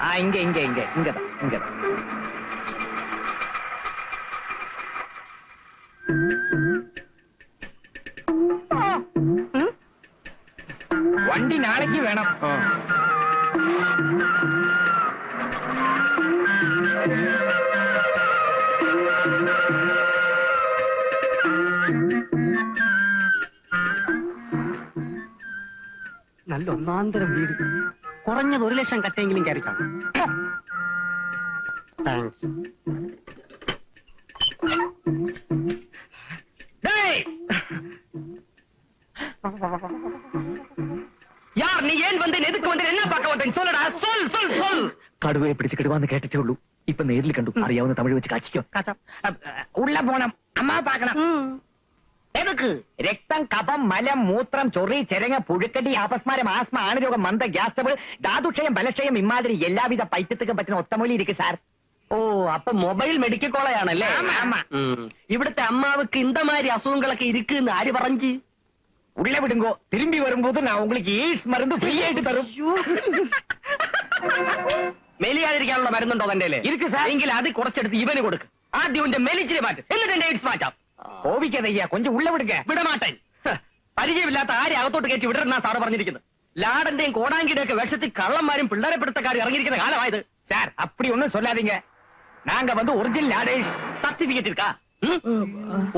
ஆ இங்க இங்க இங்க இங்கதான் இங்கதான் வண்டி நாளைக்கு வேணும் நல்ல ஒன்னாந்தரம் வீடு കുറഞ്ഞത് ഒരു ലക്ഷം കട്ടെങ്കിലും കയറി കാണും താങ്ക്സ് டேய்! யார் நீ ஏன் வந்தேன் எதுக்கு வந்தேன் என்ன பார்க்க வந்தேன் சொல்லடா சொல் சொல் சொல் കടുവയെ പിടിച്ച് കിടുവാന്ന് കേട്ടിട്ടേ ഉള്ളൂ ഇപ്പൊ നേരിൽ കണ്ടു അറിയാവുന്ന തമിഴ് വെച്ച് കാച്ചിക്കോ ഉള്ള പോണം അമ്മ പാക്കണം എതുക്ക് രക്തം കഫം മലം മൂത്രം ചൊറി ചെരങ്ങ പുഴുക്കടി അപസ്മാരം ആസ്മ ആണരോഗം മന്ദ ഗ്യാസ് ട്രബിൾ ധാതുക്ഷയം ബലക്ഷയം ഇമാതിരി എല്ലാവിധ പൈറ്റത്തുക്കും പറ്റുന്ന ഒത്തമൊലി ഇരിക്കും സാർ ഓ അപ്പൊ മൊബൈൽ മെഡിക്കൽ കോളേജാണല്ലേ ആമാ, ആമാ. ഉം. ഇവിടുത്തെ അമ്മാവക്ക് ഇന്തമാതിരി അസുഖങ്ങളൊക്കെ ഇരിക്കുന്നു ആര് പറഞ്ഞു உள்ள விடுங்கோ திரும்பி வரும்போது நான் உங்களுக்கு எய்ட்ஸ் மருந்து ஃப்ரீ ஆயிட்டு தரும் മെലിയാതിരിക്കാനുള്ള മരുന്നുണ്ടോ തന്റെ ഇരിക്ക് സാർ. എങ്കിൽ അത് കുറച്ചെടുത്ത് ഇവന് കൊടുക്ക് ആദ്യം ഇവന്റെ മെലിച്ചിനെ മാറ്റും എന്നിട്ട് എന്റെ എയ്ഡ്സ് മാറ്റാം கோவிக்காதையா கொஞ்சம் உள்ள விடுங்க വിടമാട്ടൻ ഹ, പരിചയമില്ലാത്ത ആരെ അകത്തോട്ട് കയറ്റി വിടരുന്ന സാറ് പറഞ്ഞിരിക്കുന്നത് ലാടന്റെയും കോടാങ്കിയുടെ ഒക്കെ വിഷത്തിൽ കള്ളന്മാരും പിള്ളേരെ പിടുത്തക്കാരും ഇറങ്ങിയിരിക്കുന്ന കാലമായത് சார் அப்படி ஒண்ணும் சொல்லாதீங்க நாங்க வந்து ஒரிஜினல் லாடேஷ் സർട്ടിഫിക്കറ്റ് ഇരിക്കാ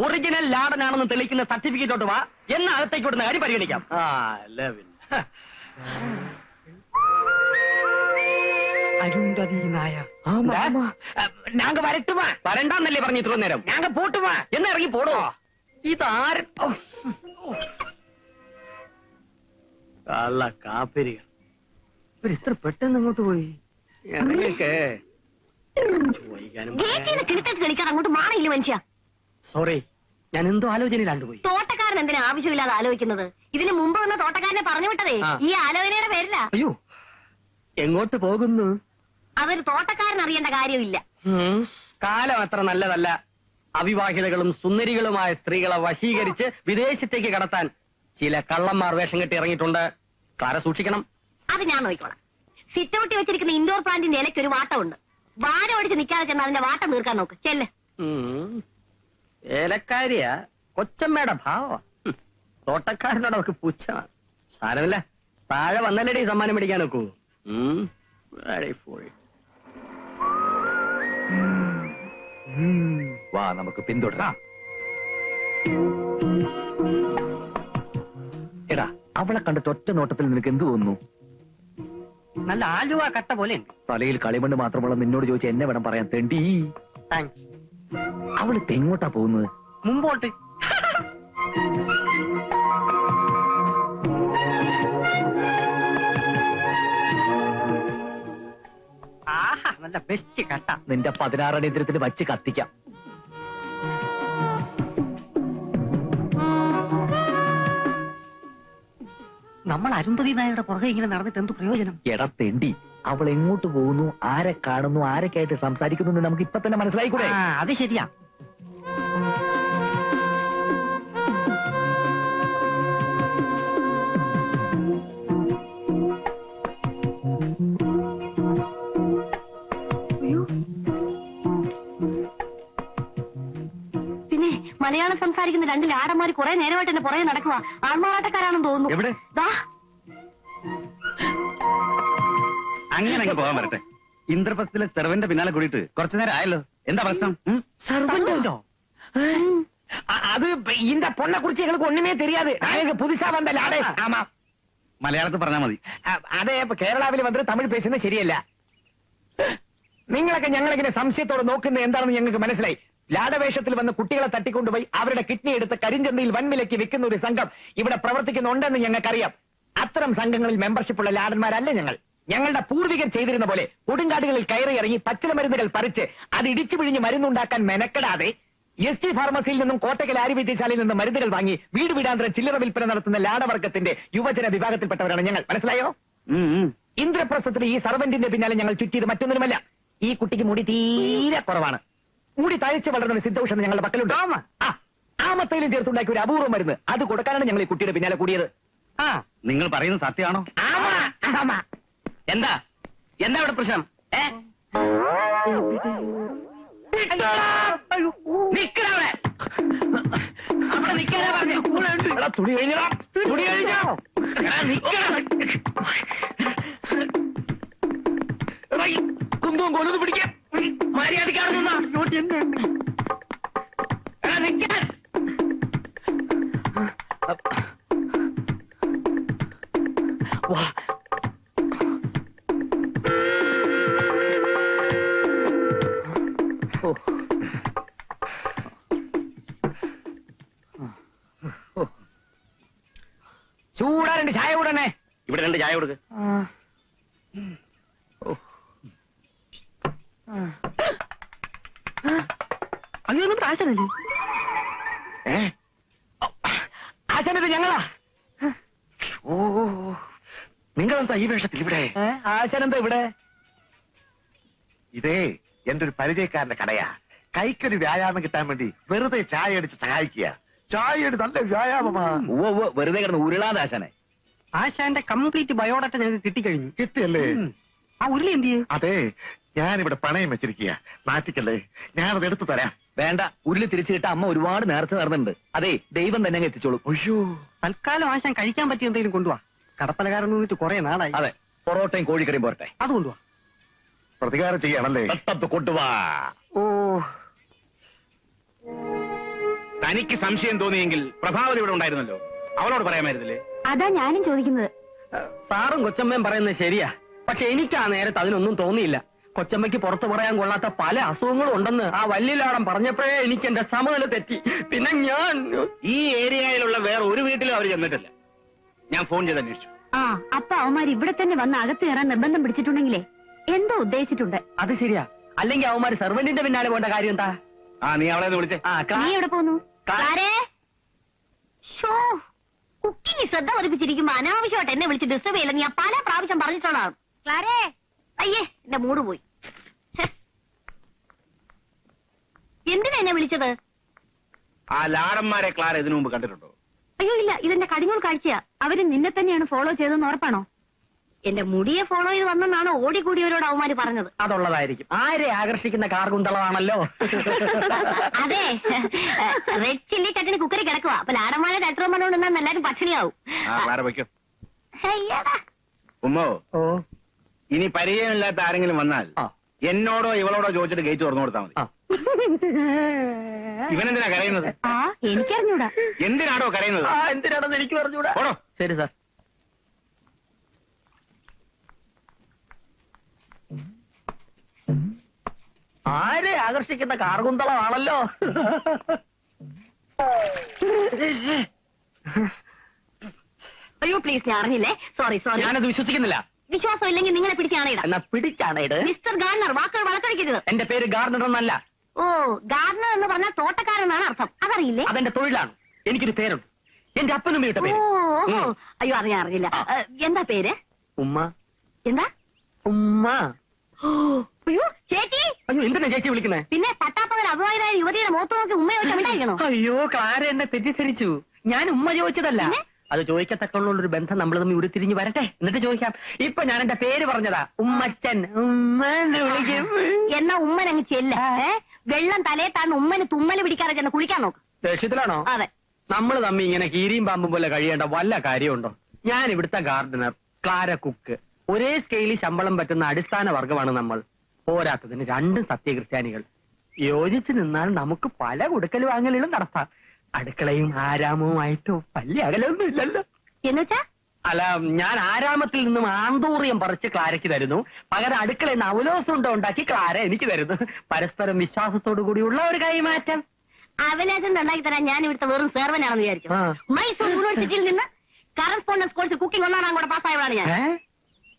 ഒറിജിനൽ ലാടനാണെന്ന് തെളിയിക്കുന്ന സർട്ടിഫിക്കറ്റോട്ട് വാ എന്ന അകത്തേക്ക് വിടുന്ന കാര്യം പരിഗണിക്കാം ആ ലെവൽ അരുന്ധതി നായർ நாங்க வரட்டுமா വരണ്ടാന്നല്ലേ പറഞ്ഞു ഇത്ര നേരം நாங்க போட்டுமா എന്നാ ഇറങ്ങി പോടോ ഇതാര കള്ള കാപ്പിരികൾ ഇവർ ഇത്ര പെട്ടെന്ന് അങ്ങോട്ട് പോയി ഇറങ്ങിയൊക്കെ ചോദിക്കാനും ഗേറ്റിൽ നിന്ന് കിളിത്തട്ട് കളിക്കാതെ അങ്ങോട്ട് മാറിയില്ല മനുഷ്യ സോറി ഞാൻ എന്തോ ആലോചനയിലാണ്ട് പോയി തോട്ടക്കാരൻ എന്തിനാ ആവശ്യമില്ലാതെ ആലോചിക്കുന്നത് ഇതിന് മുമ്പ് വന്ന തോട്ടക്കാരനെ പറഞ്ഞു വിട്ടതേ ആ. ഈ ആലോചനയുടെ പേരില അയ്യോ എങ്ങോട്ട് പോകുന്നു അതൊരു തോട്ടക്കാരൻ അറിയേണ്ട കാര്യമില്ല. കാലം അത്ര നല്ലതല്ല. അവിവാഹിതകളും സുന്ദരികളുമായ സ്ത്രീകളെ വശീകരിച്ച് വിദേശത്തേക്ക് കടത്താൻ ചില കള്ളന്മാർ വേഷം കെട്ടി ഇറങ്ങിയിട്ടുണ്ട്. കാര സൂക്ഷിക്കണം. അത് ഞാൻ നോക്കിക്കോളാം. സിറ്റ് ഔട്ടി വെച്ചിരിക്കുന്ന ഇൻഡോർ പ്ലാന്റിന്റെ ഇലയ്ക്ക് ഒരു വാട്ടമുണ്ട്. വാര ഓടിച്ച് നിൽക്കാതെ ചെന്ന് അതിന്റെ വാട്ടം തീർക്കാൻ നോക്ക്. ചെല്ല്. ഏലക്കാരിയ കൊച്ചമ്മയുടെ ഭാവ തോട്ടക്കാരനോട് അവർക്ക് പുച്ഛമാണ്. സാരമില്ല. താഴെ വന്നല്ലേ സമ്മാനം മേടിക്കാൻ നോക്കൂ. Ready വാ നമുക്ക് പിന്തുടരാം. എടാ അവളെ കണ്ടിട്ട് ഒറ്റ നോട്ടത്തിൽ നിനക്ക് എന്ത് തോന്നുന്നു? നല്ല ആലുവ കട്ട പോലെ തലയിൽ കളിമണ്ണ് മാത്രമുള്ള നിന്നോട് ചോദിച്ച എന്നെ വേണം പറയാൻ തെണ്ടി. അവളിപ്പോ എങ്ങോട്ടാ പോകുന്നത്? മുമ്പോട്ട്. നല്ല ബെസ്റ്റ് കട്ട. നിന്റെ പതിനാറടിയന്ത്രത്തിന് വച്ച് കത്തിക്കാം. നമ്മൾ അരുന്ധതി നായരുടെ പുറകെ ഇങ്ങനെ നടന്നിട്ട് എന്ത് പ്രയോജനം? എടാ തെണ്ടി അവൾ എങ്ങോട്ട് പോകുന്നു? ആരെ കാണുന്നു? ആരൊക്കെയായിട്ട് സംസാരിക്കുന്നു എന്ന് നമുക്ക് ഇപ്പൊ തന്നെ മനസ്സിലായിക്കൂടെ? അത് ശരിയാ. സംസാരിക്കുന്ന രണ്ട് ലാടന്മാർ കുറെ നേരമായിട്ട് എന്റെ പുറകെ നടക്കുക ആൾമാറാട്ടക്കാരാണെന്ന് തോന്നുന്നു എവിടെ? ദാ, അങ്ങനെ അങ്ങ് പോകാൻ വരട്ടെ ഇന്ദ്രപ്രസ്ഥത്തിലെ സെർവന്റെ പിന്നാലെ കൂടിയിട്ട് കുറച്ചു നേരം ആയല്ലോ എന്താ പ്രശ്നം ഉം? சர்வெண்டோ அது இப்ப இந்த பொண்ணை குறிச்சு எங்களுக்கு ஒண்ணுமே தெரியாது நாங்க புதுசா வந்த லாடேஷ் ஆமா മലയാളത്തിൽ പറഞ്ഞാൽ മതി അ- അതെ ഇപ്പൊ കേരളാവിൽ വന്നിട്ട് തമിഴ് പേശുന്നത് ശരിയല്ല നിങ്ങളൊക്കെ ഞങ്ങളിങ്ങനെ സംശയത്തോടെ നോക്കുന്നത് എന്താണെന്ന് ഞങ്ങൾക്ക് മനസ്സിലായി ലാടവേഷത്തിൽ വന്ന് കുട്ടികളെ തട്ടിക്കൊണ്ടുപോയി അവരുടെ കിഡ്നി എടുത്ത് കരിഞ്ചന്തയിൽ വൻവിലയ്ക്ക് വിൽക്കുന്ന ഒരു സംഘം ഇവിടെ പ്രവർത്തിക്കുന്നുണ്ടെന്ന് ഞങ്ങൾക്കറിയാം. അത്തരം സംഘങ്ങളിൽ മെമ്പർഷിപ്പുള്ള ലാടന്മാരല്ല ഞങ്ങൾ. ഞങ്ങളുടെ പൂർവികർ ചെയ്തിരുന്ന പോലെ കൊടുങ്കാടുകളിൽ കയറി ഇറങ്ങി പച്ചില മരുന്നുകൾ പറിച്ച് അത് ഇടിച്ചു പിഴിഞ്ഞ് മരുന്നുണ്ടാക്കാൻ മെനക്കെടാതെ എസ് ടി ഫാർമസിയിൽ നിന്നും കോട്ടക്കൽ ആര്യവൈദ്യശാലയിൽ നിന്നും മരുന്നുകൾ വാങ്ങി വീട് വീടാന്തര ചില്ലറ വിൽപ്പന നടത്തുന്ന ലാടവർഗത്തിന്റെ യുവജന വിഭാഗത്തിൽപ്പെട്ടവരാണ് ഞങ്ങൾ. മനസ്സിലായോ. ഇന്ദ്രപ്രസ്ഥത്തിൽ ഈ സർവന്റിന്റെ പിന്നാലെ ഞങ്ങൾ ചുറ്റിയത് മറ്റൊന്നുമല്ല ഈ കുട്ടിക്ക് മുടി തീരെ കുറവാണ്. മുടി തഴച്ച് വളർന്ന ഒരു സിദ്ധൌഷധം ഞങ്ങളുടെ പക്കലുണ്ട്. ആ ആമത്തയിലും ചേർത്തുണ്ടാക്കിയ ഒരു അപൂർവം മരുന്ന്. അത് കൊടുക്കാനാണ് ഞങ്ങൾ ഈ കുട്ടിയുടെ പിന്നാലെ കൂടിയത്. ആ. നിങ്ങൾ പറയുന്നത് സത്യമാണോ. എന്താ? എന്താ ഇവിടെ പ്രശ്നം? ഏ? നിക്കടാ അവിടെ. അവിടെ നിക്കാനാ പറഞ്ഞു. എടാ, തുണി കഴിഞ്ഞോ തുണി കഴിഞ്ഞോ. എടാ, നിക്കടാ. എടാ, ഈ കുന്തവും കൊല്ലത് പിടിക്കാം. മര്യാദക്കാണ് നിക്കാൻ. വാ. ചൂടാ രണ്ട് ചായ കൂടണേ. ഇവിടെ രണ്ട് ചായ കൊടുക്ക്. ആശാനത് ഞങ്ങളാ. ഓ നിങ്ങളെന്താ ഈ വേഷത്തിൽ ഇവിടെ? ആശാനെന്താ ഇവിടെ? ഇതേ എന്റെ ഒരു പരിചയക്കാരന്റെ കടയാ. കൈക്കൊരു വ്യായാമം കിട്ടാൻ വേണ്ടി വെറുതെ ചായ അടിച്ച് സഹായിക്കുക. ചായ നല്ല വ്യായാമമാ. ഓ വെറുതെ കിടന്ന് ഉരുളാതെ ആശാനെ. ആശാന്റെ കംപ്ലീറ്റ് ബയോഡാറ്റ ഞങ്ങൾക്ക് കിട്ടിക്കഴിഞ്ഞു. കിട്ടിയല്ലേ? ആ ഉരുളി എന്ത് അതെ ഞാനിവിടെ പണയം വെച്ചിരിക്കുക നാട്ടിക്കല്ലേ ഞാനത് എടുത്തു തരാം. വേണ്ട ഉരുളി തിരിച്ചു കിട്ട അമ്മ ഒരുപാട് നേരത്തെ നടന്നിട്ടുണ്ട്. അതെ ദൈവം തന്നെ അങ്ങ് എത്തിച്ചോളും. അയ്യോ. തൽക്കാലം ആശാൻ കഴിക്കാൻ പറ്റിയ എന്തെങ്കിലും കൊണ്ടുവാ. കടപ്പലകാരൻ നിന്നിട്ട് കുറെ നാളായി. അതെ പൊറോട്ടയും കോഴിക്കറിയും പോരട്ടെ. അത് കൊണ്ടുവാ. പ്രതികാരം ചെയ്യണല്ലേ കൊണ്ടുവാ. ഓ. തനിക്ക് സംശയം തോന്നിയെങ്കിൽ പ്രഭാവതി ഇവിടെ ഉണ്ടായിരുന്നല്ലോ. അവളോട് പറയാമായിരുന്നില്ലേ അതാ ഞാനും ചോദിക്കുന്നത്. സാറും കൊച്ചമ്മയും പറയുന്നത് ശരിയാ. പക്ഷെ എനിക്ക് ആ നേരത്ത് അതിനൊന്നും തോന്നിയില്ല. കൊച്ചമ്മയ്ക്ക് പുറത്തു പറയാൻ കൊള്ളാത്ത പല അസുഖങ്ങളും ഉണ്ടെന്ന് ആ വല്ലിലാടം പറഞ്ഞപ്പോഴേ എനിക്ക് എന്റെ സമനില തെറ്റി. പിന്നെ ഞാൻ ഈ ഏരിയയിലുള്ള വേറെ ഒരു വീട്ടിലും അവർ ചെന്നിട്ടില്ല. ഞാൻ ഫോൺ ചെയ്ത് അന്വേഷിച്ചു. ആ അപ്പൊ അവന്മാർ ഇവിടെ തന്നെ വന്ന് അകത്ത് കയറാൻ നിർബന്ധം പിടിച്ചിട്ടുണ്ടെങ്കിലേ എന്തോ ഉദ്ദേശിച്ചിട്ടുണ്ട്. അത് ശരിയാ. അല്ലെങ്കിൽ അവന്മാര് സെർവന്റിന്റെ പിന്നാലെ പോകേണ്ട കാര്യം എന്താ? ആ നീ അവളെ ഒന്ന് വിളിച്ചേ. ആ നീ എവിടെ പോന്നു? ഷോ കുക്കിംഗ് ശ്രദ്ധ പതിപ്പിച്ചിരിക്കുമ്പോ അനാവശ്യമായിട്ട് എന്നെ വിളിച്ച് ഡിസ്റ്റർബ് ചെയ്യില്ല ഞാൻ പല പ്രാവശ്യം പറഞ്ഞിട്ടുള്ളതാണ്. ക്ലാരേ അയ്യേ എന്റെ മൂട് പോയി. എന്തിനാ എന്നെ വിളിച്ചത്? ആ ലാടന്മാരെ ക്ലാര ഇതിനു മുമ്പ് കണ്ടിട്ടുണ്ടോ? അയ്യോ ഇല്ല ഇതെന്റെ കടിഞ്ഞൂൽ കാഴ്ചയാ. അവർ നിന്നെ തന്നെയാണ് ഫോളോ ചെയ്തതെന്ന് ഉറപ്പാണോ? എന്റെ മുടിയെ ഫോളോ ചെയ്ത് വന്നെന്നാണ് ഓടിക്കൂടിയവരോട് അവന്മാര് പറഞ്ഞത്. അതുള്ളതായിരിക്കും. ആരെ ആകർഷിക്കുന്ന കാർഗുന്തളമാണല്ലോ അതെ. റെഡ് ചില്ലി കട്ടിന് കുക്കറി കിടക്കുക അപ്പൊ ലാടന്മാരെ ഡാക്ടർമാരോട് പറഞ്ഞുകൊണ്ട് എല്ലാരും പട്ടിണിയാവും. ആ ക്ലാര വയ്ക്കോ ഉമ്മോ? ഓ. ഇനി പരിചയമില്ലാത്ത ആരെങ്കിലും വന്നാൽ ആ. എന്നോടോ ഇവളോടോ ചോദിച്ചിട്ട് ഗേറ്റ് തുറന്നു കൊടുത്താൽ മതി. ആ. ഇവനെന്തിനാ കരയുന്നത്? ആ എനിക്കറിഞ്ഞൂടാ. എന്തിനാടോ കരയുന്നത്? ആ എന്തിനാണെന്ന് എനിക്ക് പറഞ്ഞൂടാ. പോടോ ശരി സാർ. ആരെ ആകർഷിക്കുന്ന കാർഗുന്തളമാണല്ലോ അയ്യോ പ്ലീസ് ഞാൻ അറിഞ്ഞില്ലേ? സോറി സോറി ഞാനത് വിശ്വസിക്കുന്നില്ല. വിശ്വാസം ഇല്ലെങ്കിൽ നിങ്ങളെ പിടിച്ചാണേടാ എന്നാ പിടിച്ചാണ് മിസ്റ്റർ ഗാർണർ വാക്കുകൾ വളർത്തടിക്കരുത് എന്റെ പേര് ഗാർഡനർ എന്നല്ല. ഓ ഗാർഡനർ എന്ന് പറഞ്ഞാൽ തോട്ടക്കാരൻ എന്നാണ് അർത്ഥം. അതറിയില്ലേ? അതെന്റെ തൊഴിലാണ്. എനിക്കൊരു പേരുണ്ട്. എന്റെ അപ്പനും വീട്ട പേര്. ഓ, അയ്യോ അറിയാൻ അറിയില്ല എന്താ പേര്? ഉമ്മ. എന്താ? ഉമ്മ. അയ്യോ ചേച്ചി. അയ്യോ എന്തിനാ ചേച്ചി വിളിക്കുന്നേ? പിന്നെ പട്ടാപ്പകൽ അഭിമാനായ യുവതിയുടെ മുഖത്ത് നോക്കി ഉമ്മയെ വെച്ച് ഉണ്ടായിരിക്കണോ അയ്യോ ക്ലാര എന്നെ തെറ്റിദ്ധരിച്ചു. ഞാൻ ഉമ്മ ചോദിച്ചതല്ല? അത് ചോദിക്കത്തക്കുള്ള ഒരു ബന്ധം നമ്മൾ തമ്മിൽ ഉരുത്തിരിഞ്ഞ് വരട്ടെ. എന്നിട്ട് ചോദിക്കാം ഇപ്പൊ ഞാൻ എന്റെ പേര് പറഞ്ഞതാ. ഉമ്മച്ചൻ. ഉമ്മ എന്ന് വിളിക്കും എന്നാ ഉമ്മൻ അങ്ങ് ചെല്ല. വെള്ളം തലയെ താഴ്ന്ന് ഉമ്മന് തുമ്മൽ പിടിക്കാതെ ചെന്ന് കുളിക്കാൻ നോക്ക്. ദേഷ്യത്തിലാണോ അതെ. നമ്മൾ തമ്മി ഇങ്ങനെ കീരിയും പാമ്പും പോലെ കഴിയേണ്ട വല്ല കാര്യമുണ്ടോ? ഞാൻ ഇവിടുത്തെ ഗാർഡനർ ക്ലാര കുക്ക് ഒരേ സ്കെയിലിൽ ശമ്പളം പറ്റുന്ന അടിസ്ഥാന വർഗമാണ് നമ്മൾ. പോരാത്തതിന് രണ്ടും സത്യക്രിസ്ത്യാനികൾ യോജിച്ചു നിന്നാൽ നമുക്ക് പല കൊടുക്കൽ വാങ്ങലുകളും നടത്താം. അടുക്കളയും ആരാമവുമായിട്ട് വലിയ അകലൊന്നും ഇല്ലല്ലോ. എന്നുവെച്ചാ? അല്ല ഞാൻ ആരാമത്തിൽ നിന്നും ആന്തൂറിയം പറിച്ച് ക്ലാരയ്ക്ക് തരുന്നു. പകരം അടുക്കളയിൽ നിന്ന് അവലോസുണ്ട ഉണ്ടാക്കി ക്ലാര എനിക്ക് തരുന്നു. പരസ്പരം വിശ്വാസത്തോടു കൂടിയുള്ള ഒരു കൈമാറ്റം. അവലാശം ഉണ്ടാക്കി തരാൻ ഞാൻ ഇവിടുത്തെ വെറും സേർവനാണെന്ന് വിചാരിച്ചു ആ. മൈസൂർ യൂണിവേഴ്സിറ്റിയിൽ നിന്ന് കറസ്പോണ്ടൻസ് കോഴ്സ് കുക്കിംഗ് ഒന്നാണ് കൂടെ പാസ്സായവളാണ് ഞാൻ. ഏ?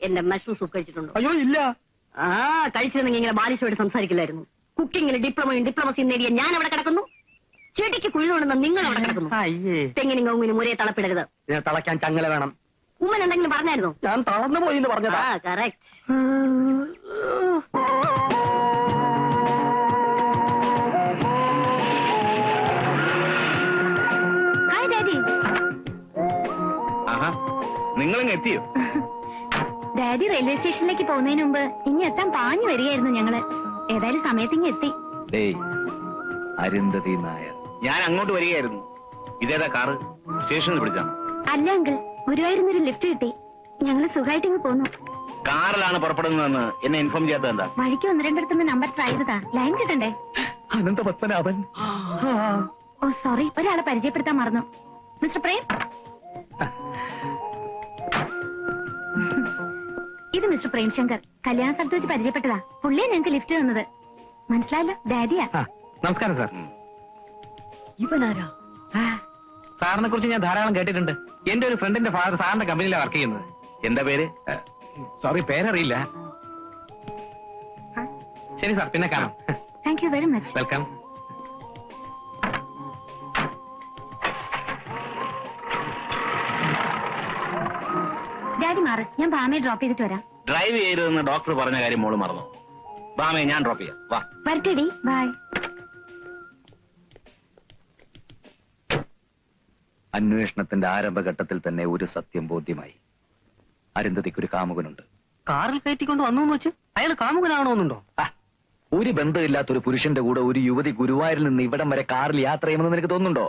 എന്റെ മഷ്റൂം സൂപ്പ് കഴിച്ചിട്ടുണ്ടോ? അയ്യോ ഇല്ല. ആ കഴിച്ചിരുന്നെങ്കിൽ ഇങ്ങനെ ബാലിശോട് സംസാരിക്കില്ലായിരുന്നു. കുക്കിംഗിൽ ഡിപ്ലോമയും ഡിപ്ലോമസിയും നേടിയ ഞാൻ അവിടെ കിടക്കുന്നു. ചെടിക്ക് കുഴിതുകൊണ്ടെന്ന് നിങ്ങൾ അവിടെ കിടക്കുന്നു. അയ്യേ. തെങ്ങിനും കവുങ്ങിനും ഒരേ തളപ്പിടരുത്. ഇതിനെ തളയ്ക്കാൻ ചങ്ങല വേണം. ഉമ്മൻ എന്തെങ്കിലും പറഞ്ഞായിരുന്നു? ഞാൻ തളർന്നു പോയി എന്ന് ആ പറഞ്ഞതാ കറക്റ്റ് ഹായ് ഡാഡി. ആഹാ എത്തിയോ? ഡാഡി റെയിൽവേ സ്റ്റേഷനിലേക്ക് പോകുന്നതിന് മുമ്പ് ഇനി എത്താൻ പാഞ്ഞു വരികയായിരുന്നു ഞങ്ങൾ. ഏതായാലും സമയത്തിങ്ങ് എത്തി. ഡേയ് അരുന്ധതി നായർ. ഞാൻ അങ്ങോട്ട് വരികയായിരുന്നു. ഇതേതാ കാറ്? സ്റ്റേഷനിൽ പിടിച്ചാണ് അല്ല അങ്കിൾ ഗുരുവായൂരിന്നൊരു ലിഫ്റ്റ് കിട്ടി. ഞങ്ങൾ സുഖമായിട്ട് ഇങ്ങ് പോന്നു. കാറിലാണ് പുറപ്പെടുന്നതെന്ന് എന്നെ ഇൻഫോം ചെയ്യാത്തത് എന്താ? വഴിക്ക് ഒന്ന് രണ്ടിടത്തുനിന്ന് നമ്പർ ട്രൈ ചെയ്തതാ. ലൈൻ കിട്ടണ്ടേ? അനന്ത പത്മനാഭൻ ഓ സോറി ഒരാളെ പരിചയപ്പെടുത്താൻ മറന്നു. മിസ്റ്റർ പ്രേം? ഇത് മിസ്റ്റർ പ്രേംശങ്കർ. കല്യാണ സ്ഥലത്ത് വെച്ച് പരിചയപ്പെട്ടതാ. പുള്ളിയെ ഞങ്ങൾക്ക് ലിഫ്റ്റ് തന്നത്. മനസ്സിലായല്ലോ? ഡാഡിയാ. നമസ്കാരം സാർ. ഇവനാരാ? സാറിനെ കുറിച്ച് ഞാൻ ധാരാളം കേട്ടിട്ടുണ്ട്. എന്റെ ഒരു ഫ്രണ്ടിന്റെ ഫാദർ സാറിന്റെ കമ്പനിയിലാണ് വർക്ക് ചെയ്യുന്നത്. എന്താ പേര്? സോറി പേരറിയില്ല. ശരി സാർ പിന്നെ കാണാം. Thank you very much welcome daddy മാറ് ഞാൻ ബാമയെ ഡ്രോപ്പ് ചെയ്തിട്ട് വരാം. ഡ്രൈവ് ചെയ്തതെന്ന് ഡോക്ടർ പറഞ്ഞ കാര്യം മോൾ മറന്നു. ബാമേ ഞാൻ ഡ്രോപ്പ് ചെയ്യാം. വാ. വരട്ടെടി ബൈ അന്വേഷണത്തിന്റെ ആരംഭഘട്ടത്തിൽ തന്നെ ഒരു സത്യം ബോധ്യമായി. അരുന്ധതിക്ക് ഒരു കാമുകനുണ്ട്. കാറിൽ കയറ്റിക്കൊണ്ട് വന്നു വെച്ച് അയാൾ കാമുകനാണോന്നുണ്ടോ ഒരു ബന്ധമില്ലാത്ത ഒരു പുരുഷന്റെ കൂടെ ഒരു യുവതി ഗുരുവായൂരിൽ നിന്ന് ഇവിടം വരെ കാറിൽ യാത്ര ചെയ്യുമെന്ന് നിനക്ക് തോന്നുന്നുണ്ടോ?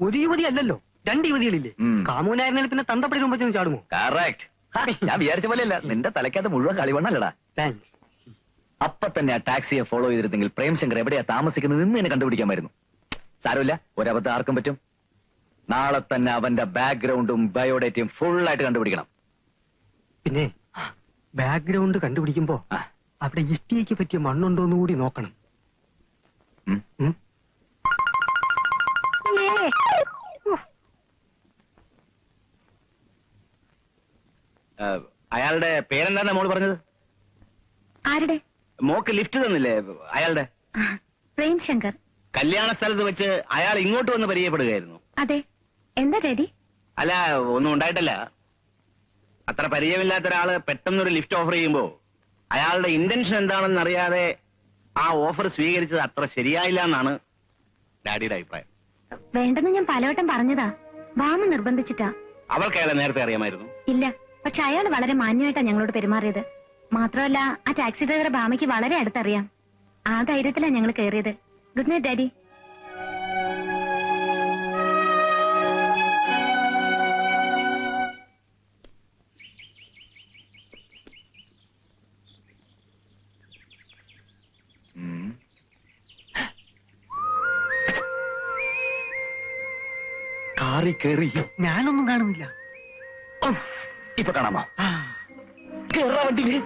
ഒരു യുവതി അല്ലല്ലോ രണ്ട് യുവതികളില്ലേ? ഉം. കാമുകനായിരുന്നെങ്കിൽ പിന്നെ തന്തപ്പടി ചെന്ന് ചാടുമോ? കറക്റ്റ് ഞാൻ വിചാരിച്ച പോലെയല്ല നിന്റെ തലക്കകത്ത് മുഴുവൻ കളിവണ്ണല്ലടാ. താങ്ക്സ് അപ്പൊ തന്നെ ആ ടാക്സിയെ ഫോളോ ചെയ്തിരുന്നെങ്കിൽ പ്രേംശങ്കർ എവിടെയാ താമസിക്കുന്നത് എന്ന് എന്നെ കണ്ടുപിടിക്കാമായിരുന്നു സാരമില്ല ഒരബദ്ധം ആർക്കും പറ്റും. നാളെ തന്നെ അവന്റെ ബാക്ക്ഗ്രൗണ്ടും ബയോഡേറ്റയും ഫുൾ ആയിട്ട് കണ്ടുപിടിക്കണം. പിന്നെ ബാക്ക്ഗ്രൗണ്ട് കണ്ടുപിടിക്കുമ്പോ അവിടെ ഇഷ്ടിയേക്ക് പറ്റിയ മണ്ണുണ്ടോന്ന് കൂടി നോക്കണം. അയാളുടെ പേരെന്താണ് മോൾ പറഞ്ഞത്? ആരുടെ? മോക്ക് ലിഫ്റ്റ് തന്നില്ലേ അയാളുടെ? പ്രേംശങ്കർ. കല്യാണ സ്ഥലത്ത് വെച്ച് അയാൾ ഇങ്ങോട്ട് വന്ന് പരിചയപ്പെടുകയായിരുന്നു. അതെ. എന്താ ഡാഡി അല്ല ഒന്നും ഉണ്ടായിട്ടല്ല. അത്ര പരിചയമില്ലാത്ത ഒരാൾ പെട്ടെന്നൊരു ലിഫ്റ്റ് ഓഫർ ചെയ്യുമ്പോ അയാളുടെ ഇന്റൻഷൻ എന്താണെന്ന് അറിയാതെ ആ ഓഫർ സ്വീകരിച്ചത് അത്ര ശരിയായില്ല എന്നാണ് ഡാഡിയുടെ അഭിപ്രായം. വേണ്ടെന്ന് ഞാൻ പലവട്ടം പറഞ്ഞതാ. വാമ നിർബന്ധിച്ചിട്ടാ. അവൾക്ക് അയാളെ നേരത്തെ അറിയാമായിരുന്നു. ഇല്ല പക്ഷെ അയാൾ വളരെ മാന്യമായിട്ടാ ഞങ്ങളോട് പെരുമാറിയത്. മാത്രമല്ല ആ ടാക്സി ഡ്രൈവറെ ഭാമയ്ക്ക് വളരെ അടുത്തറിയാം. ആ ധൈര്യത്തിലാ ഞങ്ങൾ കയറിയത് ഗുഡ് നൈറ്റ് ഡാഡി. കേറി ഞാനൊന്നും കാണുന്നില്ല. ഇപ്പൊ കാണാമോ? കേറാ വണ്ടിയിൽ.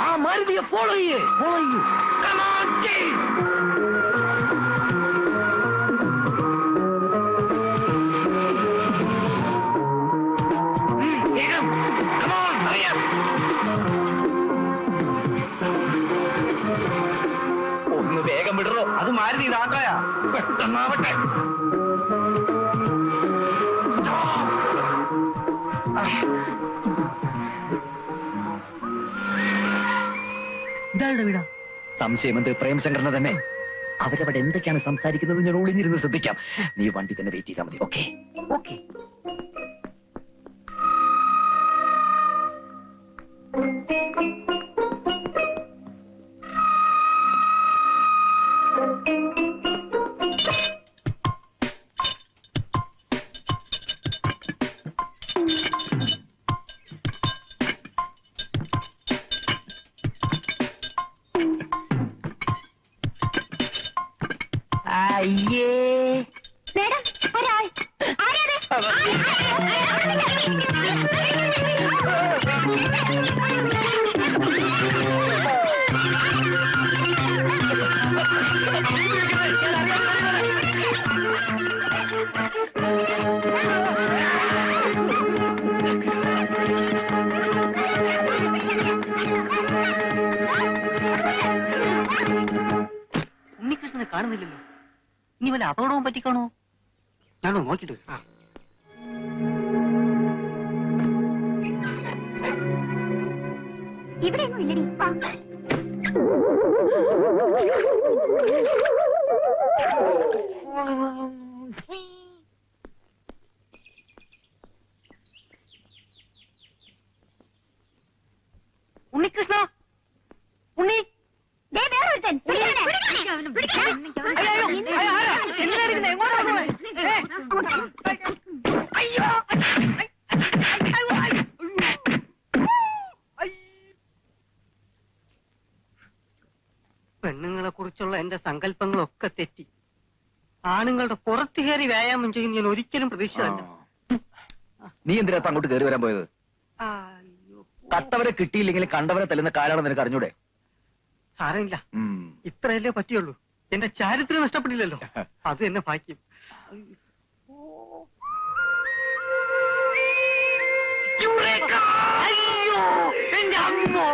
ആ മാരുതിയെ ഫോളോ ചെയ്യേ. ഫോളോ ചെയ്യൂ. സംശയമന്ത്രി പ്രേമശങ്കറിനെ തന്നെ. അവരവിടെ എന്തൊക്കെയാണ് സംസാരിക്കുന്നത് ഞാൻ ഒളിഞ്ഞിരുന്ന് ശ്രദ്ധിക്കാം. നീ വണ്ടി തന്നെ വെയിറ്റ് ചെയ്താൽ മതി. ഓക്കെ ഓക്കെ ഉണ്ണികൃഷ്ണനെ കാണുന്നില്ലല്ലോ. ഇനി വല്ല അപകടവും പറ്റിക്കാണോ? ഞാനോ നോക്കിട്ട് ഇവിടെ ഇവിടെയൊന്നും ഇല്ലടി. അങ്ങോട്ടാ. അയ്യോ പെണ്ണുങ്ങളെ കുറിച്ചുള്ള എന്റെ സങ്കല്പങ്ങളൊക്കെ തെറ്റി. ആണുങ്ങളുടെ പുറത്തു കയറി വ്യായാമം ചെയ്യുന്ന ഞാൻ ഒരിക്കലും പ്രതീക്ഷിച്ചതല്ല നീ എന്തിനാ അങ്ങോട്ട് കയറി വരാൻ പോയത്? അയ്യോ കട്ടവരെ കിട്ടിയില്ലെങ്കിൽ കണ്ടവരെ തല്ലുന്ന കാലാണ് നിനക്ക് അറിഞ്ഞൂടെ? സാരമില്ല. ഇത്രയല്ലേ പറ്റിയുള്ളൂ. എന്റെ ചാരിത്രം നഷ്ടപ്പെട്ടില്ലല്ലോ. അത് എന്നെ ഭാഗ്യം. അയ്യോ! എന്റെ അമ്മോ!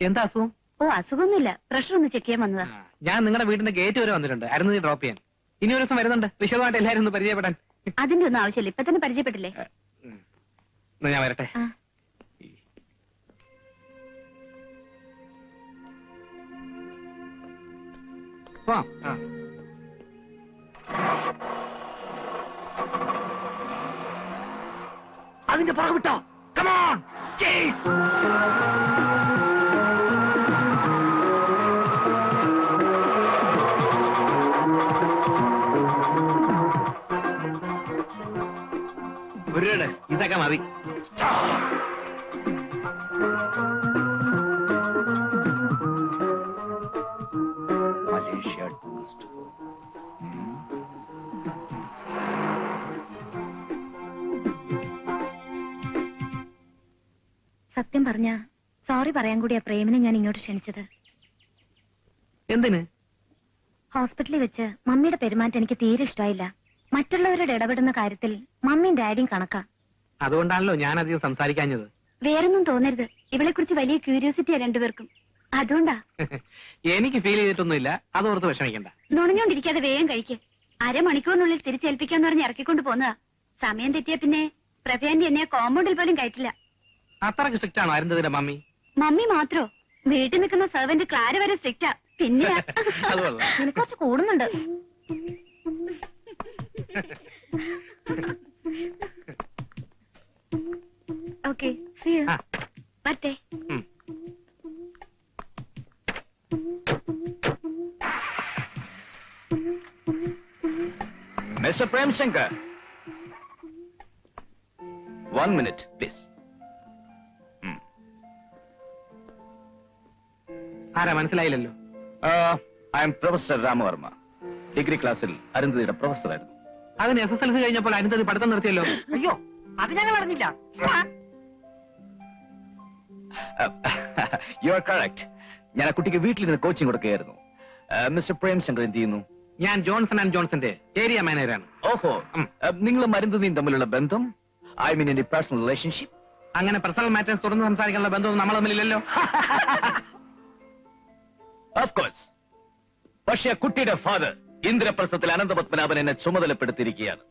എന്താ അസുഖം? ഓ അസുഖമൊന്നുമില്ല. പ്രഷർ ഒന്ന് ചെക്ക് ചെയ്യാൻ വന്നതാ. ഞാൻ നിങ്ങളുടെ വീടിന്റെ ഗേറ്റ് വരെ വന്നിട്ടുണ്ട്. അരുന്ന് ഡ്രോപ്പ് ചെയ്യാൻ. ഇനി ഒരു ദിവസം വരുന്നുണ്ട്. വിശദമായിട്ട് എല്ലാവരും ഒന്ന് പരിചയപ്പെടാൻ. അതിന്റെ ഒന്നും ആവശ്യമില്ല. ഇപ്പൊ തന്നെ പരിചയപ്പെട്ടില്ലേ. എന്നാ ഞാൻ വരട്ടെ ആ. പോവാം. ആ. അതിന്റെ പറ വിട്ടോ കമോൺ ഇതൊക്കെ മതി മലേഷ്യ ടൂറിസ്റ്റ് സത്യം പറഞ്ഞ സോറി പറയാൻ കൂടിയാ പ്രേമിനെ ഞാൻ ഇങ്ങോട്ട് ക്ഷണിച്ചത്. എന്തിന്? ഹോസ്പിറ്റലിൽ വെച്ച് മമ്മിയുടെ പെരുമാറ്റം എനിക്ക് തീരെ ഇഷ്ടമായില്ല മറ്റുള്ളവരോട് ഇടപെടുന്ന കാര്യത്തിൽ മമ്മിയും ഡാഡിയും കണക്കാ. അതുകൊണ്ടാണല്ലോ ഞാൻ അധികം സംസാരിക്കാഞ്ഞത്. വേറൊന്നും തോന്നരുത്. ഇവളെ കുറിച്ച് വലിയ ക്യൂരിയോസിറ്റിയാ രണ്ടുപേർക്കും. അതുകൊണ്ടാ? എനിക്ക് ഫീൽ ചെയ്തിട്ടൊന്നുമില്ല. അതോർത്ത് വിഷമിക്കണ്ട. നുണഞ്ഞോണ്ടിരിക്കാതെ വേഗം കഴിക്ക്. അരമണിക്കൂറിനുള്ളിൽ തിരിച്ചേൽപ്പിക്കാന്ന് പറഞ്ഞ് ഇറക്കിക്കൊണ്ട് പോന്നതാ. സമയം തെറ്റിയ പിന്നെ പ്രഭയാന്റെ എന്നെ കോമ്പൗണ്ടിൽ പോലും കയറ്റില്ല. അത്രയ്ക്ക് സ്ട്രിക്റ്റ് ആണോ അരുന്തതിന്റെ മമ്മി? മമ്മി മാത്രോ? വീട്ടിൽ നിൽക്കുന്ന സെർവന്റ് ക്ലാര വരെ സ്ട്രിക്റ്റാ പിന്നെ കുറച്ച് കൂടുന്നുണ്ട്. ഓക്കെ. വരട്ടെ. Mister Premshankar. One minute please ആരാ മനസ്സിലായില്ലല്ലോ. I am professor Ramavarma. Degree ക്ലാസ്സിൽ അരുന്ധതിയുടെ പ്രൊഫസറായിരുന്നു അതിന് എസ് എസ് എൽ സി കഴിഞ്ഞപ്പോൾ അരുന്ധതി പഠിത്തം നിർത്തിയല്ലോ. അയ്യോ അത് ഞങ്ങൾ അറിഞ്ഞില്ല. യു ആർ കറക്റ്റ് ഞാൻ ആ കുട്ടിക്ക് വീട്ടിൽ നിന്ന് കോച്ചിങ് കൊടുക്കുകയായിരുന്നു. മിസ്റ്റർ പ്രേംശങ്കർ എന്ത് ചെയ്യുന്നു? ഞാൻ ജോൺസൺ ആൻഡ് ജോൺസന്റെ ഏരിയ മാനേജറാണ്. ഓഹോ. നിങ്ങളും അരുന്ധതിയും തമ്മിലുള്ള ബന്ധം? ഐ മീൻ എന്റെ പേഴ്സണൽ റിലേഷൻഷിപ്പ് അങ്ങനെ പേഴ്സണൽ മാറ്റേഴ്സ് തുറന്ന് സംസാരിക്കാനുള്ള ബന്ധമൊന്നും നമ്മൾ തമ്മിലില്ലല്ലോ. ഓഫ് കോഴ്സ് പക്ഷേ കുട്ടിയുടെ ഫാദർ ഇന്ദ്രപ്രസ്ഥത്തിൽ അനന്തപത്മനാഭൻ എന്നെ ചുമതലപ്പെടുത്തിയിരിക്കുകയാണ്.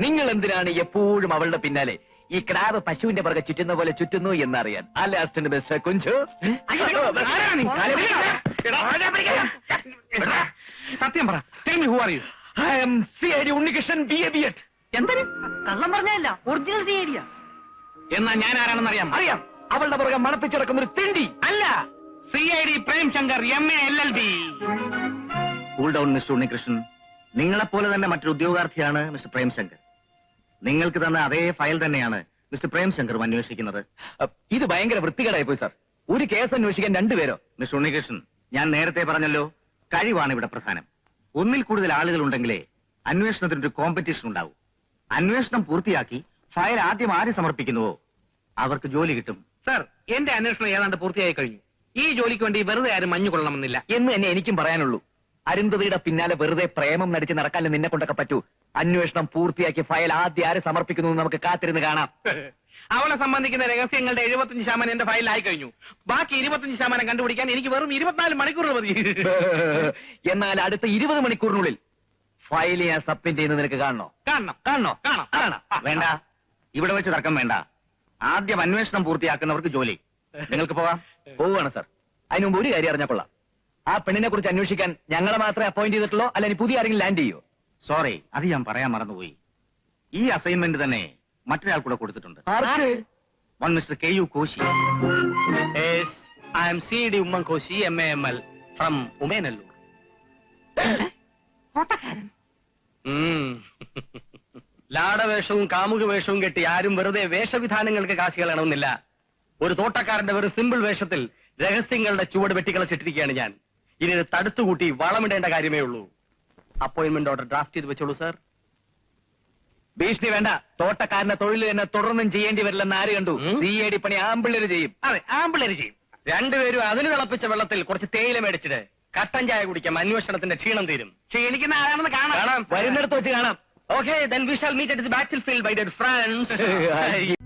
നിങ്ങൾ എന്തിനാണ് എപ്പോഴും അവളുടെ പിന്നാലെ ഈ ക്രാബ് പശുവിന്റെ പുറകെ ചുറ്റുന്ന പോലെ ചുറ്റുന്നു എന്നറിയാൻ? അല്ലെ അസിസ്റ്റന്റ് മിസ്റ്റർ കുഞ്ചു. സത്യം പറ. Unnikrishnan B A B Ed എന്തിന്? കള്ളം പറഞ്ഞല്ല ഒറിജിനൽ സിഐഡിയ എന്നാ ഞാൻ ആരാണെന്ന് അറിയാം. അറിയാം അവളുടെ പുറകെ മണപ്പിച്ചിറക്കുന്ന ഒരു തിണ്ടി. അല്ല. C I D Prem Shankar M A L L B cool down mister Unnikrishnan. നിങ്ങളെപ്പോലെ തന്നെ മറ്റൊരു ഉദ്യോഗാർത്ഥിയാണ് മിസ്റ്റർ പ്രേംശങ്കർ. നിങ്ങൾക്ക് തന്ന അതേ ഫയൽ തന്നെയാണ് മിസ്റ്റർ പ്രേംശങ്കർ അന്വേഷിക്കുന്നത്. ഇത് ഭയങ്കര വൃത്തികേടായി പോയി സാർ. ഒരു കേസ് അന്വേഷിക്കാൻ രണ്ടുപേരോ മിസ്റ്റർ ഉണ്ണികൃഷ്ണൻ ഞാൻ നേരത്തെ പറഞ്ഞല്ലോ കഴിവാണ് ഇവിടെ പ്രധാനം ഒന്നിൽ കൂടുതൽ ആളുകൾ ഉണ്ടെങ്കിലേ അന്വേഷണത്തിന് ഒരു കോമ്പറ്റീഷൻ ഉണ്ടാവും. അന്വേഷണം പൂർത്തിയാക്കി ഫയൽ ആദ്യം ആര് സമർപ്പിക്കുന്നുവോ? അവർക്ക് ജോലി കിട്ടും. സർ എന്റെ അന്വേഷണം ഏതാണ്ട് പൂർത്തിയായി കഴിഞ്ഞു. ഈ ജോലിക്ക് വേണ്ടി വെറുതെ ആരും മഞ്ഞു കൊള്ളണമെന്നില്ല എന്ന് തന്നെ എനിക്കും പറയാനുള്ളൂ. അരുന്ധതിയുടെ പിന്നാലെ വെറുതെ പ്രേമം നടിച്ച് നടക്കാൻ നിന്നെ കൊണ്ടൊക്കെ പറ്റൂ. അന്വേഷണം പൂർത്തിയാക്കി ഫയൽ ആദ്യം ആര് സമർപ്പിക്കുന്നു നമുക്ക് കാത്തിരുന്ന് കാണാം. അവളെ സംബന്ധിക്കുന്ന രഹസ്യങ്ങളുടെ എഴുപത്തഞ്ച് ശതമാനം എന്റെ ഫയലിലായി കഴിഞ്ഞു ബാക്കി ഇരുപത്തഞ്ച് ശതമാനം കണ്ടുപിടിക്കാൻ എനിക്ക് വെറും ഇരുപത്തിനാല് മണിക്കൂർ മതി. എന്നാൽ അടുത്ത ഇരുപത് മണിക്കൂറിനുള്ളിൽ ഫയൽ ഞാൻ സബ്മിറ്റ് ചെയ്യുന്നത് നിനക്ക് കാണണോ? കാണണം. കാണണോ? കാണണം. കാണാം വേണ്ട. ഇവിടെ വെച്ച് തർക്കം വേണ്ട. ആദ്യം അന്വേഷണം പൂർത്തിയാക്കുന്നവർക്ക് ജോലി. നിങ്ങൾക്ക് പോകാം പോവുകയാണ് സാർ. അതിനുമുമ്പ് ഒരു കാര്യം അറിഞ്ഞാൽ ആ പെണ്ണിനെ കുറിച്ച് അന്വേഷിക്കാൻ ഞങ്ങളെ മാത്രമേ അപ്പോയിന്റ് ചെയ്തിട്ടുള്ളൂ? അല്ലെങ്കിൽ പുതിയ ആരെങ്കിലും ലാൻഡ് ചെയ്യോ? സോറി അത് ഞാൻ പറയാൻ മറന്നുപോയി. ഈ അസൈൻമെന്റ് തന്നെ മറ്റൊരാൾ കൂടെ കൊടുത്തിട്ടുണ്ട്. One mister K U Koshy I M C D Oommen Koshy M A M L from Umenallur. ലാടവേഷവും കാമുക വേഷവും കെട്ടി ആരും വെറുതെ വേഷവിധാനങ്ങൾക്ക് കാശ് കളയണമെന്നില്ല ഒരു തോട്ടക്കാരന്റെ ഒരു സിമ്പിൾ വേഷത്തിൽ രഹസ്യങ്ങളുടെ ചുവട് വെട്ടിക്കളച്ചിട്ടിരിക്കുകയാണ് ഞാൻ. ഇനി ഇത് തടുത്തുകൂട്ടി വളമിടേണ്ട കാര്യമേ ഉള്ളൂ. അപ്പോയിന്റ്മെന്റ് ഓർഡർ ഡ്രാഫ്റ്റ് ചെയ്ത് വെച്ചോളൂ സാർ ഭീഷണി വേണ്ട. തോട്ടക്കാരന്റെ തൊഴിൽ തന്നെ തുടർന്നും ചെയ്യേണ്ടി വരില്ലെന്ന് ആര് കണ്ടു. സി എ ഡി പണി ആമ്പിള്ളേര് ചെയ്യും. അതെ ആമ്പിള്ളേര് ചെയ്യും. രണ്ടുപേരും അതിന് തിളപ്പിച്ച വെള്ളത്തിൽ കുറച്ച് തേയില മേടിച്ചിട്ട് കട്ടൻ ചായ കുടിക്കാം. അന്വേഷണത്തിന്റെ ക്ഷീണം തീരും. ക്ഷീണിക്കുന്ന ആരാണെന്ന് കാണാം. വരുന്നിടത്ത് വെച്ച് കാണാം. Okay then we shall meet at the battle field bye the friends